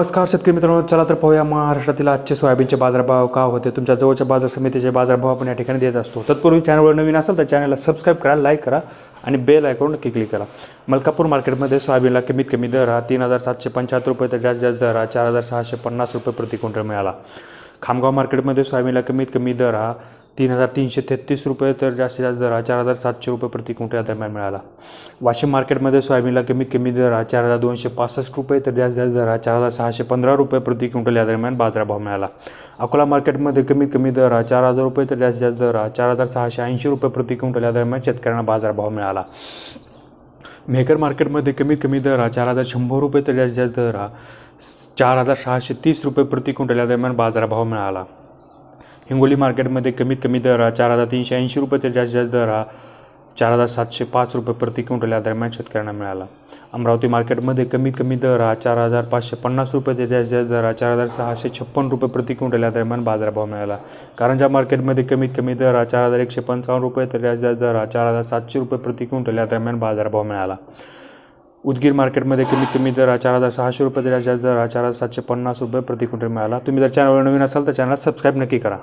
नमस्कार शेतकरी मित्रांनो चला तर पाहूया महाराष्ट्रातील आजचे सोयाबीनचे बाजारभाव का होते तुमच्या जवळच्या बाजार समितीचे बाजारभाव आपण या ठिकाणी देत असतो. तत्पूर्वी चॅनलवर नवीन असेल तर चॅनलला सबस्क्राईब करा लाईक करा आणि बेल आयकॉन नक्की क्लिक करा. मलकापूर मार्केटमध्ये सोयाबीनला कमीत कमी दर हा तीन हजार सातशे पंच्याहत्तर रुपये तर जास्त जास्त दर हा चार हजार सहाशे पन्नास रुपये प्रति क्विंटल मिळाला. खामगाव मार्केटमध्ये सोयाबीनला कमीत कमी दर हा तीन हजार तीनशे तेहतीस रुपये तर जास्तीत जास्त दर हा चार हजार सातशे रुपये प्रति क्विंटल दरम्यान मिळाला. वाशिम मार्केटमध्ये सोयाबीनला कमीत कमी दर हा चार हजार दोनशे पासष्ट रुपये तर जास्तीत जास्त दर हा चार हजार सहाशे पंधरा रुपये प्रति क्विंटल या दरम्यान बाजारभाव मिळाला. अकोला मार्केटमध्ये कमीत कमी दर हा चार हजार रुपये तर जास्तीत जास्त दर हा चार हजार सहाशे ऐंशी रुपये प्रति क्विंटल या दरम्यान शेतकऱ्यांना बाजारभाव मिळाला. मेकर मार्केटमध्ये कमीत कमी दर हा चार हजार शंभर रुपये तर जास्तीत जास्त दर हा चार हजार सहाशे तीस रुपये प्रति क्विंटल या दरम्यान बाजारभाव मिळाला. हिंगोली मार्केटमध्ये कमीत कमी दर हा चार हजार तीनशे ऐंशी रुपये तर जास्तीत जास्त दर हा चार हजार सातशे पाच रुपये प्रति क्विंटल या दरम्यान शेतकऱ्यांना मिळाला. अमरावती मार्केटमध्ये कमीत कमी दर हा चार हजार पाचशे पन्नास रुपये ते जास्तीत जास्त दर हा चार हजार सहाशे छप्पन रुपये प्रति क्विंटल या दरम्यान बाजारभाव मिळाला. कारंजा मार्केटमध्ये कमीत कमी दर हा चार हजार एकशे पंचावन्न रुपये तर जास्तीत जास्त दर हा चार हजार सातशे रुपये प्रति क्विंटल या दरम्यान बाजारभाव मिळाला. उदगीर मार्केटमध्ये कमीत कमी दर चार हजार सहाशे रुपये तर जास्त दर चार हजार सातशे पन्नास रुपये प्रति क्विंटल मिळाला. तुम्ही जर चॅनलवर नवीन असाल तर चॅनल सबस्क्राईब नक्की करा.